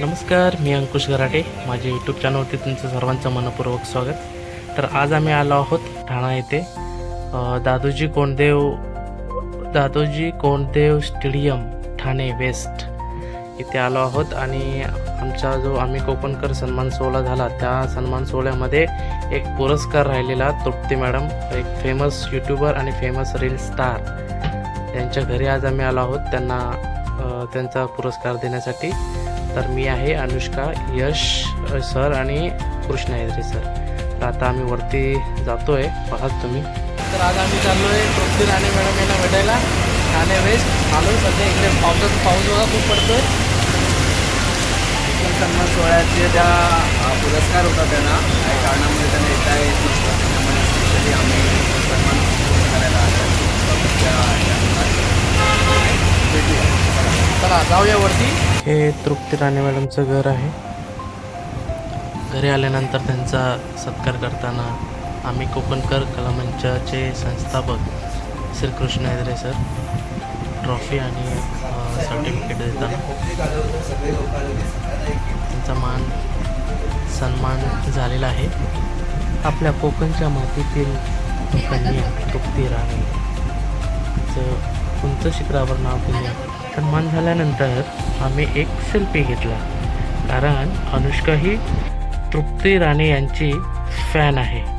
नमस्कार मी अंकुश गराटे. माझ्या यूट्यूब चॅनलवरती तुमचं सर्वांचं मनपूर्वक स्वागत. तर आज आम्ही आलो आहोत ठाणा येथे. Dadoji Konddev Dadoji Konddev stadium Thane west. इथे आलो आहोत आणि आमचा जो आम्ही कोकणकर सन्मान सोहळा झाला त्या सन्मान सोहळ्यामध्ये एक पुरस्कार राहिलेला तृप्ती मॅडम एक फेमस यूट्यूबर आणि फेमस रील स्टार त्यांच्या घरी आज आम्ही आलो आहोत. त्यांना त्यांचा पुरस्कार देण्यासाठी. तर मी आहे अनुष्का यश सर आणि कृष्ण हेद्रे सर तर आता आम्ही वरती जातो आहे पाहात तुम्ही तर आज आम्ही चाललो आहे तृप्ती राणे मॅडम यांना भेटायला ठाणे वेस्ट आलो सध्या इकडे पावसाचा पाऊस बघा खूप पडतोय शिक्षण सन्मान सोहळ्याचे त्या पुरस्कार होता त्यांना काही कारणामुळे त्यांना येता येत नसतं त्यामुळे स्पेशली आम्ही सन्मान करायला आलो. तर जाऊया वरती हे तृप्ती राणे मॅडमचं घर आहे. घरी आल्यानंतर त्यांचा सत्कार करताना आम्ही कोकणकर कलामंचाचे संस्थापक श्रीकृष्ण हेदरे सर ट्रॉफी आणि सर्टिफिकेट देताना त्यांचा मान सन्मान झालेला आहे. आपल्या कोकणच्या मातीतील कन्या तृप्ती राणे चं उंच शिखरावर नाव केले. सन्मान झाल्यानंतर आम्ही एक सेल्फी घेतला. कारण अनुष्का ही तृप्ती राणे यांची फॅन आहे.